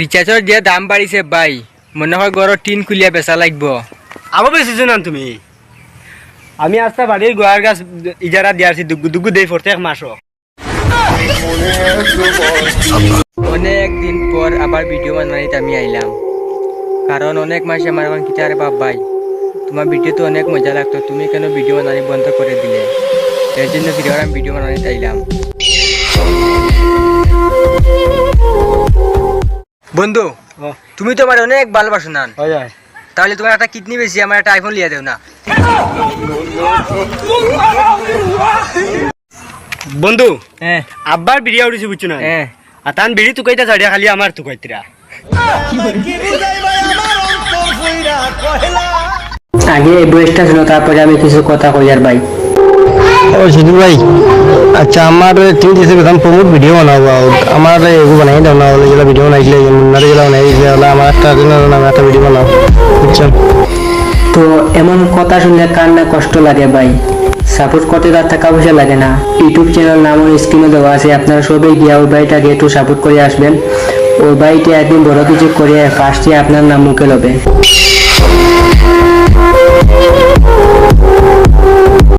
রিচার্জর যে দাম বাড়িছে ভাই মনে হয় গড় টিন খুলিয়া বেচা লাগব। আবার বেশিছো না তুমি? আমি আস্তা বাড়ির গোয়ার গাছ ইজারা দিয়াছি দুগু দুগু দেই প্রত্যেক মাসও অনেক দিন পর আবার ভিডিও বানাইতে আমি আইলাম কারণ অনেক মাসে আমার এখন কিতারে বাপ ভাই তোমার ভিডিও তো অনেক মজা লাগতো তুমি কেন ভিডিও বানানি বন্ধ করে দিলে। এর জন্য ভিডিও আমি ভিডিও বানাইতে আইলাম বন্ধু তুমি তো আমার অনেক ভালোবাসো না হয় তাহলে তোমার একটা কিডনি বেশি আমার একটা আইফোন লিয়ে দেও না। বন্ধু হ্যাঁ আব্বার বিড়িয়া উঠেছি বুঝছ না? হ্যাঁ আর তান বিড়ি তুকাইতা ছাড়িয়া খালি আমার তুকাইতিরা আগে এই বয়সটা ছিল তারপরে আমি কিছু কথা কই আর ভাই। ও সিধু ভাই। আচ্ছা আমার তুমি যেসে প্রথম প্রমোট ভিডিও বানাবো আমার এগু বানাই দাও না যেগুলো ভিডিও বানাইছিলে মুন্নারে যেগুলো বানাই দিয়েছে ওগুলো আমার একটা দিন আমি একটা ভিডিও বানাও। বুঝছেন তো এমন কথা শুনলে কার না কষ্ট লাগে ভাই? সাপোর্ট করতে তার টাকা পয়সা লাগে না। ইউটিউব চ্যানেল নাম ওর স্ক্রিনে দেওয়া আছে, আপনারা সবাই গিয়া ওই ভাইটাকে একটু সাপোর্ট করে আসবেন। ওই ভাইটি একদিন বড় কিছু করে ফার্স্টে আপনার নাম মুখে লবে।